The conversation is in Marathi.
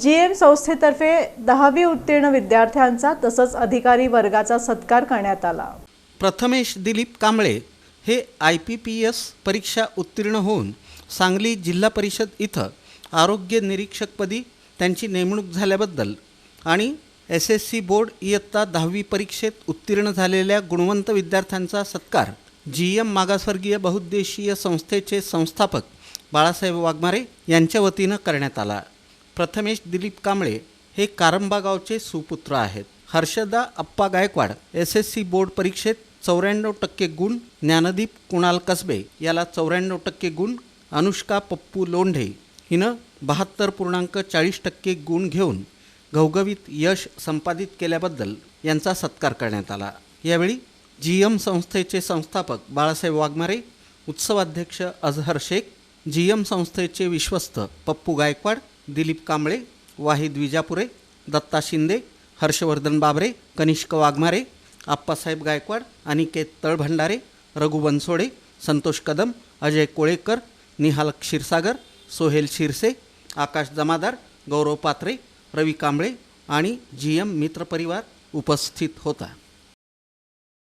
जी एम संस्थेतर्फे दहावी उत्तीर्ण विद्यार्थ्यांचा तसंच अधिकारी वर्गाचा सत्कार करण्यात आला. प्रथमेश दिलीप कांबळे हे आय पी पी एस परीक्षा उत्तीर्ण होऊन सांगली जिल्हा परिषद इथं आरोग्य निरीक्षकपदी त्यांची नेमणूक झाल्याबद्दल आणि एस एस सी बोर्ड इयत्ता दहावी परीक्षेत उत्तीर्ण झालेल्या गुणवंत विद्यार्थ्यांचा सत्कार जी एम मागासवर्गीय बहुद्देशीय संस्थेचे संस्थापक बाळासाहेब वाघमारे यांच्या वतीनं करण्यात आला. प्रथमेश दिलीप कांबळे हे कारंबा गावचे सुपुत्र आहेत. Harshada Appa Gaikwad S S C board परीक्षेत चौऱ्याण्णव टक्के गुण ज्ञानदीप कुणाल कसबे याला चौऱ्याण्णव टक्के गुण अनुष्का पप्पू लोंढे हिनं बहात्तर पूर्णांक चाळीस टक्के गुण घेऊन घवघवीत यश संपादित केल्याबद्दल यांचा सत्कार करण्यात आला. यावेळी जी एम संस्थेचे संस्थापक बाळासाहेब वाघमारे उत्सवाध्यक्ष अझहर शेख जी एम संस्थेचे विश्वस्त पप्पू गायकवाड दिलीप कांबळे वाहिद विजापुरे दत्ता शिंदे हर्षवर्धन बाबरे कनिष्क वाघमारे आप्पासाहेब गायकवाड अनिकेत तळभंडारे रघु बनसोडे संतोष कदम अजय कोळेकर निहाल क्षीरसागर सोहेल शिरसे आकाश जमादार गौरव पात्रे रवी कांबळे आणि जी एम मित्रपरिवार उपस्थित होता.